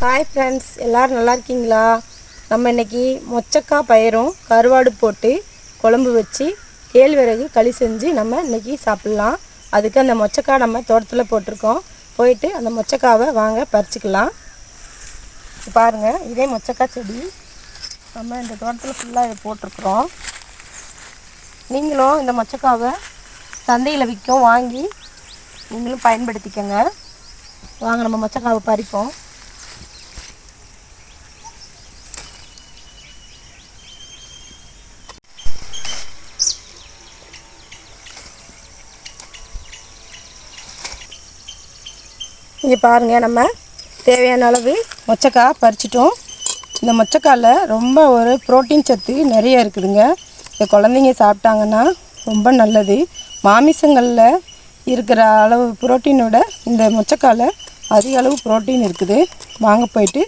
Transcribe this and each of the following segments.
Hi friends எல்லோரும் நல்லா இருக்கீங்களா? நம்ம இன்னைக்கு மொச்சக்காய் பயிரும் கருவாடு போட்டு குழம்பு வச்சு கேழ்வரகு களி செஞ்சு நம்ம இன்றைக்கி சாப்பிட்லாம். அதுக்கு அந்த மொச்சக்காய் நம்ம தோட்டத்தில் போட்டிருக்கோம். போயிட்டு அந்த மொச்சக்காவை வாங்க பறிச்சுக்கலாம். பாருங்கள் இதே மொச்சக்காய் செடி நம்ம இந்த தோட்டத்தில் ஃபுல்லாக இதை போட்டிருக்குறோம். நீங்களும் இந்த மொச்சக்காவை சந்தையில் விற்கும் வாங்கி நீங்களும் பயன்படுத்திக்கங்க. வாங்க நம்ம மொச்சக்காவை பறிப்போம். இங்கே பாருங்கள் நம்ம தேவையான அளவு மொச்சக்காய் பறிச்சிட்டோம். இந்த மொச்சக்காயில் ரொம்ப ஒரு புரோட்டீன் சத்து நிறைய இருக்குதுங்க. இந்த குழந்தைங்க சாப்பிட்டாங்கன்னா ரொம்ப நல்லது. மாமிசங்களில் இருக்கிற அளவு புரோட்டீனோட இந்த மொச்சக்காயில் அதிக அளவு புரோட்டீன் இருக்குது. வாங்க போயிட்டு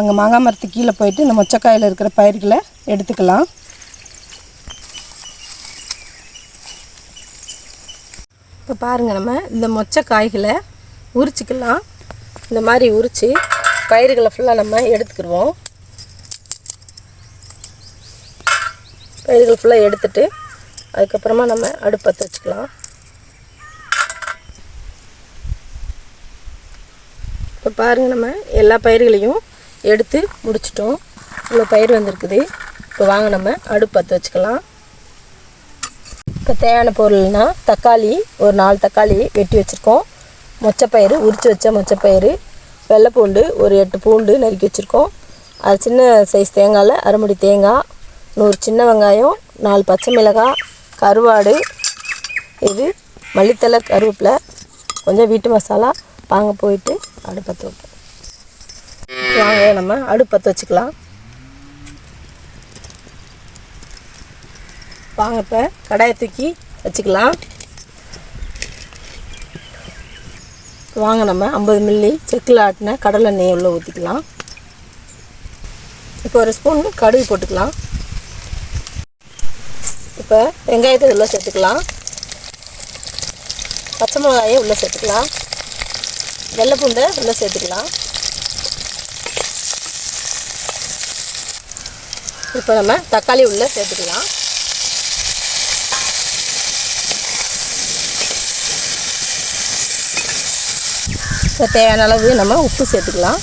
அங்கே மாங்காய் மரத்துக்கு கீழே போயிட்டு இந்த மொச்சக்காயில் இருக்கிற பயிர்களை எடுத்துக்கலாம். இப்போ பாருங்கள் நம்ம இந்த மொச்சை காய்களை உரிச்சிக்கலாம். இந்த மாதிரி உரித்து பயிர்களை ஃபுல்லாக நம்ம எடுத்துக்கிடுவோம். பயிர்கள் ஃபுல்லாக எடுத்துட்டு அதுக்கப்புறமா நம்ம அடுப்பத்தை வச்சுக்கலாம் இப்போ பாருங்கள் நம்ம எல்லா பயிர்களையும் எடுத்து முடிச்சிட்டோம். இவ்வளோ பயிர் வந்திருக்குது. இப்போ வாங்க நம்ம அடுப்பத்தை வச்சுக்கலாம் இப்போ தேவையான பொருள்னால் தக்காளி ஒரு நாலு தக்காளி வெட்டி வச்சுருக்கோம். மொச்சப்பயிறு உரித்து வச்ச மொச்சப்பயிறு வெள்ளைப்பூண்டு ஒரு எட்டு பூண்டு நறுக்கி வச்சுருக்கோம். அது சின்ன சைஸ் தேங்காயில் அரைமுடி தேங்காய் நூறு சின்ன வெங்காயம் நாலு பச்சை மிளகாய் கருவாடு இது மல்லித்தலை கருவேப்பிலை கொஞ்சம் வீட்டு மசாலா வாங்க போயிட்டு அடுப்பத்தை வைப்போம் வாங்க நம்ம அடுப்பத்தை வச்சுக்கலாம் வாங்க இப்போ கடாயை தூக்கி வச்சுக்கலாம். வாங்க நம்ம ஐம்பது மில்லி செக்கில் ஆட்டின கடலை எண்ணெய் ஊற்றிக்கலாம். இப்போ ஒரு ஸ்பூன் கடுகு போட்டுக்கலாம். இப்போ வெங்காயத்தை உள்ளே சேர்த்துக்கலாம். பச்சை மிளகாயை உள்ளே சேர்த்துக்கலாம். வெள்ளைப்பூண்டை உள்ளே சேர்த்துக்கலாம். இப்போ நம்ம தக்காளி உள்ளே சேர்த்துக்கலாம். இப்போ தேவையான அளவு நம்ம உப்பு சேர்த்துக்கலாம்.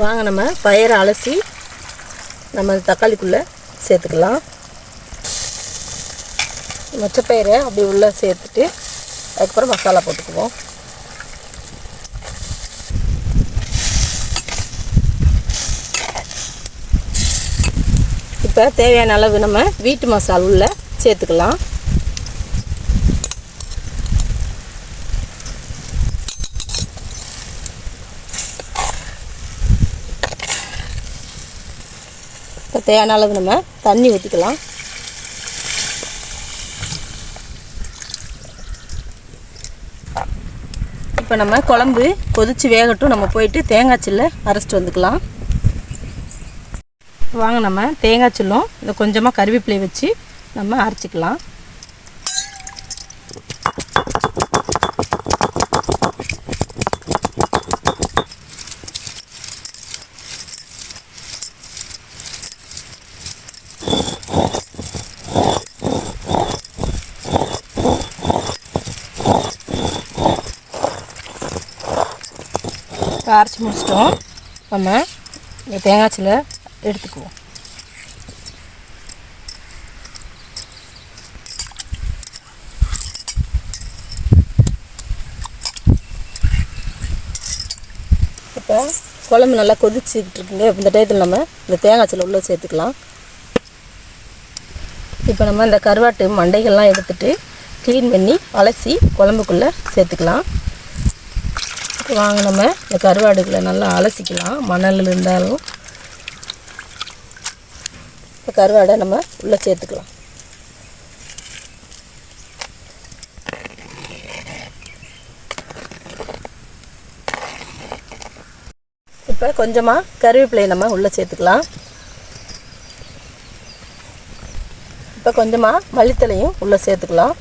வாங்க நம்ம பயிரை அலசி நம்ம தக்காளிக்குள்ளே சேர்த்துக்கலாம். மொச்சப்பயிரை அப்படி உள்ளே சேர்த்துட்டு அதுக்கப்புறம் மசாலா போட்டுக்குவோம். இப்போ தேவையான அளவு நம்ம வீட்டு மசால் உள்ள சேர்த்துக்கலாம். தேவையான அளவு நம்ம தண்ணி ஊற்றிக்கலாம் இப்போ நம்ம குழம்பு கொதித்து வேகட்டும். நம்ம போயிட்டு தேங்காய் சில்லை அரைச்சிட்டு வந்துக்கலாம். வாங்க நம்ம தேங்காய் சில்லும் இந்த கொஞ்சமாக கருவேப்பிலையை வச்சு நம்ம அரைச்சிக்கலாம். அரைச்சி முடிச்சிட்டோம். நம்ம இந்த தேங்காய் எடுத்துக்குவோம். இப்போ குழம்பு நல்லா கொதிச்சுக்கிட்டு இருக்குங்க. இந்த டயத்தில் நம்ம இந்த தேங்காய் உள்ளே சேர்த்துக்கலாம். இப்போ நம்ம இந்த கருவாட்டு மண்டைகள்லாம் எடுத்துட்டு க்ளீன் பண்ணி அலசி குழம்புக்குள்ளே சேர்த்துக்கலாம். வாங்க நம்ம இந்த கருவாடுகளை நல்லா அலசிக்கலாம். மணல் இருந்தாலும் இப்போ கருவாடை நம்ம உள்ளே சேர்த்துக்கலாம். இப்போ கொஞ்சமாக கருவேப்பிலையை நம்ம உள்ளே சேர்த்துக்கலாம். இப்போ கொஞ்சமாக மல்லித்தலையும் உள்ளே சேர்த்துக்கலாம்.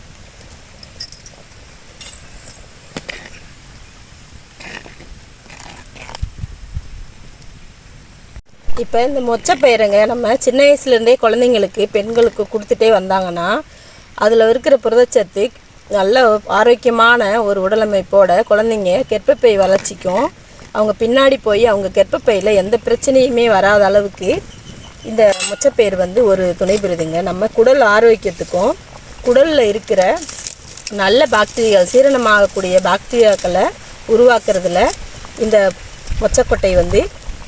இப்போ இந்த மொச்சப்பயிரங்க நம்ம சின்ன வயசுலேருந்தே குழந்தைங்களுக்கு பெண்களுக்கு கொடுத்துட்டே வந்தாங்கன்னா அதில் இருக்கிற புரதச்சத்து நல்ல ஆரோக்கியமான ஒரு உடலமைப்போட குழந்தைங்க கெற்பப்பை வளர்ச்சிக்கும் அவங்க பின்னாடி போய் அவங்க கெற்பப்பையில் எந்த பிரச்சனையுமே வராத அளவுக்கு இந்த மொச்சப்பயிர் வந்து ஒரு துணை புரியுதுங்க நம்ம குடல் ஆரோக்கியத்துக்கும் குடலில் இருக்கிற நல்ல பாக்டீரியா சீரணமாகக்கூடிய பாக்டீரியாக்களை உருவாக்குறதுல இந்த மொச்சக்கொட்டை வந்து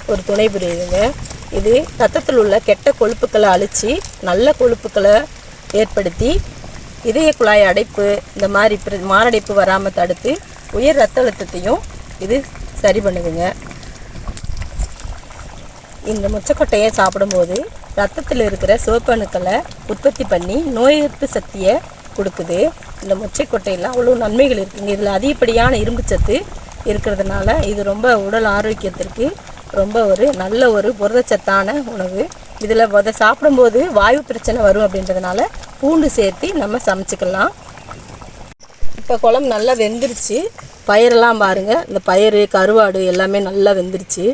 ஒரு துணை புரியுதுங்க. இது ரத்தத்தில் உள்ள கெட்ட கொழுப்புக்களை அழித்து நல்ல கொழுப்புக்களை ஏற்படுத்தி இதய குழாய் அடைப்பு இந்த மாதிரி பிர- மாரடைப்பு வராமல் தடுத்து உயர் ரத்த அழுத்தத்தையும் இது சரி பண்ணுதுங்க. இந்த முச்சக்கொட்டையை சாப்பிடும்போது ரத்தத்தில் இருக்கிற சிவப்பணுக்களை உற்பத்தி பண்ணி நோய் எதிர்ப்பு சக்தியை கொடுக்குது. இந்த முச்சைக்கொட்டையெல்லாம் அவ்வளோ நன்மைகள் இருக்குங்க. இதில் அதிகப்படியான இரும்பு சத்து இருக்கிறதுனால இது ரொம்ப உடல் ஆரோக்கியத்திற்கு ரொம்ப ஒரு நல்ல ஒரு புரதச்சத்தான உணவு. இதில் அதை சாப்பிடும்போது வாயு பிரச்சனை வரும் அப்படின்றதுனால பூண்டு சேர்த்து நம்ம சமைச்சிக்கலாம். இப்போ குழம்பு நல்லா வெந்துருச்சு. பயிரெல்லாம் பாருங்கள் இந்த பயிறு கருவாடு எல்லாமே நல்லா வெந்துருச்சு.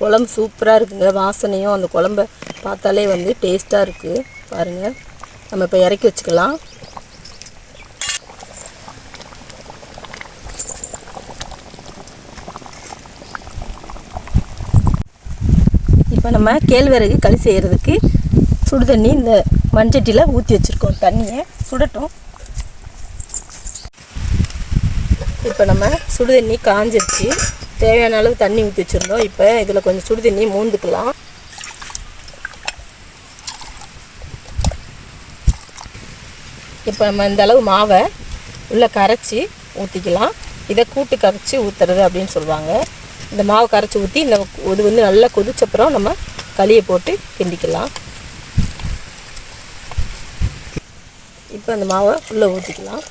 குழம்பு சூப்பராக இருக்குங்க. வாசனையும் அந்த குழம்ப பார்த்தாலே வந்து டேஸ்ட்டாக இருக்குது பாருங்கள் நம்ம இப்போ இறக்கி வச்சுக்கலாம். இப்போ நம்ம கேழ்வரகு களி செய்கிறதுக்கு சுடு தண்ணி இந்த மண்சட்டியில் ஊற்றி வச்சுருக்கோம். தண்ணியை சுடட்டும். இப்போ நம்ம சுடு தண்ணி காஞ்சிருச்சு. தேவையான அளவு தண்ணி ஊற்றி வச்சுருந்தோம். இப்போ இதில் கொஞ்சம் சுடு தண்ணி மூந்துக்கலாம் இப்போ நம்ம இந்த அளவு மாவை உள்ளே கரைச்சி ஊற்றிக்கலாம் இதை கூட்டு கரைச்சி ஊற்றுறது அப்படின்னு சொல்லுவாங்க. இந்த மாவு கரைச்சி ஊற்றி இந்த இது வந்து நல்லா கொதிச்சப்புறம் நம்ம களியை போட்டு கிண்டிக்கலாம். இப்போ அந்த மாவை உள்ளே ஊற்றிக்கலாம்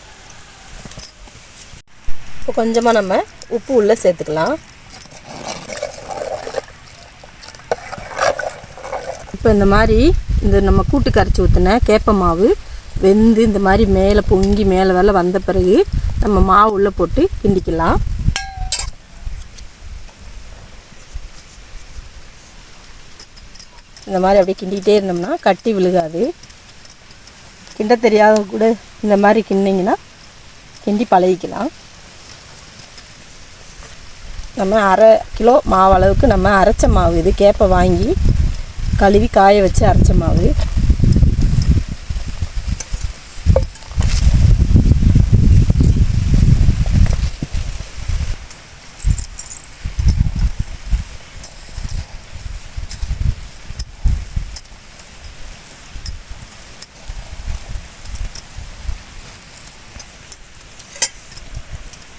இப்போ கொஞ்சமாக நம்ம உப்பு உள்ளே சேர்த்துக்கலாம். இப்போ இந்த மாதிரி இந்த நம்ம கூட்டு கரைச்சி ஊற்றின கேப்ப மாவு வெந்து இந்த மாதிரி மேலே பொங்கி மேலே வேலை வந்த பிறகு நம்ம மாவு உள்ளே போட்டு கிண்டிக்கலாம். இந்த மாதிரி அப்படியே கிண்டிகிட்டே இருந்தோம்னா கட்டி விழுகாது. கிண்ட தெரியாத கூட இந்த மாதிரி கிண்டிங்கன்னா கிண்டி பழகிக்கலாம். நம்ம அரை கிலோ மாவு அளவுக்கு நம்ம அரைச்ச மாவு இது கேப்பை வாங்கி கழுவி காய வச்சு அரைச்ச மாவு.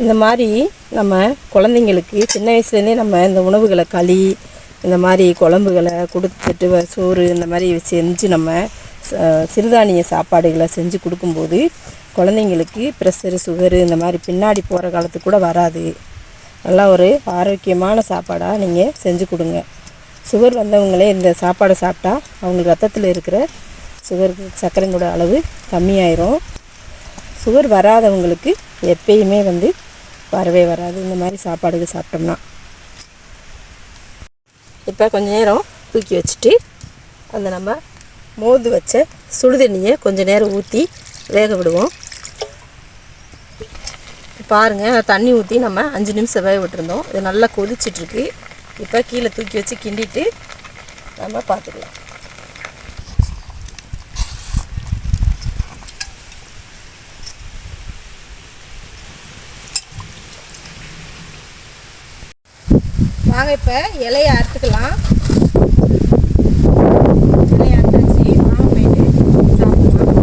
இந்த மாதிரி நம்ம குழந்தைங்களுக்கு சின்ன வயசுலேருந்தே நம்ம இந்த உணவுகளை களி இந்த மாதிரி குழம்புகளை கொடுத்துட்டு வ- சோறு இந்த மாதிரி செஞ்சு நம்ம ச- சிறுதானிய சாப்பாடுகளை செஞ்சு கொடுக்கும்போது குழந்தைங்களுக்கு ப்ரெஷரு சுகரு இந்த மாதிரி பின்னாடி போகிற காலத்துக்கு கூட வராது. நல்லா ஒரு ஆரோக்கியமான சாப்பாடாக நீங்கள் செஞ்சு கொடுங்க. சுகர் வந்தவங்களே இந்த சாப்பாடை சாப்பிட்டா அவங்களுக்கு ரத்தத்தில் இருக்கிற சுகர் சர்க்கரைங்களோட அளவு கம்மியாயிரும். சுகர் வராதவங்களுக்கு எப்பயுமே வந்து வரவே வராது. இந்த மாதிரி சாப்பாடுகள் சாப்பிட்டோம்னா. இப்போ கொஞ்ச நேரம் தூக்கி வச்சுட்டு அந்த நம்ம மோது வச்ச சுடுதண்ணியை கொஞ்சம் நேரம் ஊற்றி வேக விடுவோம். பாருங்கள் தண்ணி ஊற்றி நம்ம அஞ்சு நிமிஷம் வேக விட்டுருந்தோம். இது நல்லா கொதிச்சிட்ருக்கு இப்போ கீழே தூக்கி வச்சு கிண்டிட்டு நம்ம பார்த்துக்கலாம் நாங்கள் இப்போ இலையை அறுத்துக்கலாம். இலையை மாவு போயிட்டு சாப்பிடலாம்.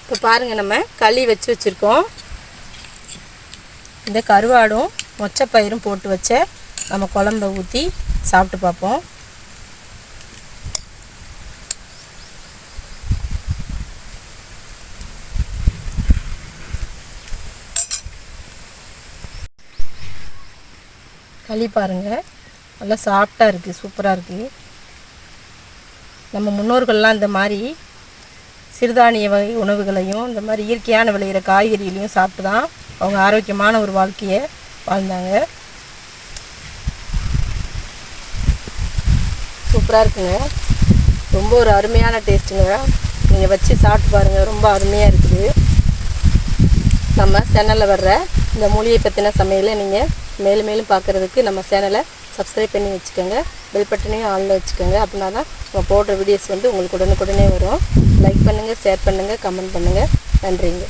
இப்போ பாருங்கள் நம்ம களி வச்சு வச்சுருக்கோம். இந்த கருவாடும் மொச்சப்பயிரும் போட்டு வச்ச நம்ம குழம்ப ஊற்றி சாப்பிட்டு பார்ப்போம். களி பாருங்கள் நல்லா சாஃப்டாக இருக்குது சூப்பராக இருக்குது நம்ம முன்னோர்கள்லாம் இந்த மாதிரி சிறுதானிய வகை உணவுகளையும் இந்த மாதிரி இயற்கையான விளையிற காய்கறிகளையும் சாப்பிட்டு தான் அவங்க ஆரோக்கியமான ஒரு வாழ்க்கையை வாழ்ந்தாங்க. சூப்பராக இருக்குங்க. ரொம்ப ஒரு அருமையான டேஸ்ட்டுங்க நீங்கள் வச்சு சாப்பிட்டு பாருங்கள் ரொம்ப அருமையாக இருக்குது. நம்ம சேனலில் வர்ற இந்த மூலிகை பற்றின சமையலை நீங்கள் மேலும் மேலும் பார்க்குறதுக்கு நம்ம சேனலை சப்ஸ்கிரைப் பண்ணி வச்சுக்கோங்க. பெல் பட்டனையும் ஆனில் வச்சுக்கோங்க. அப்படின்னா தான் நம்ம போடுற வீடியோஸ் வந்து உங்களுக்கு உடனுக்குடனே வரும். லைக் பண்ணுங்கள் ஷேர் பண்ணுங்கள் கமெண்ட் பண்ணுங்கள் நன்றிங்க.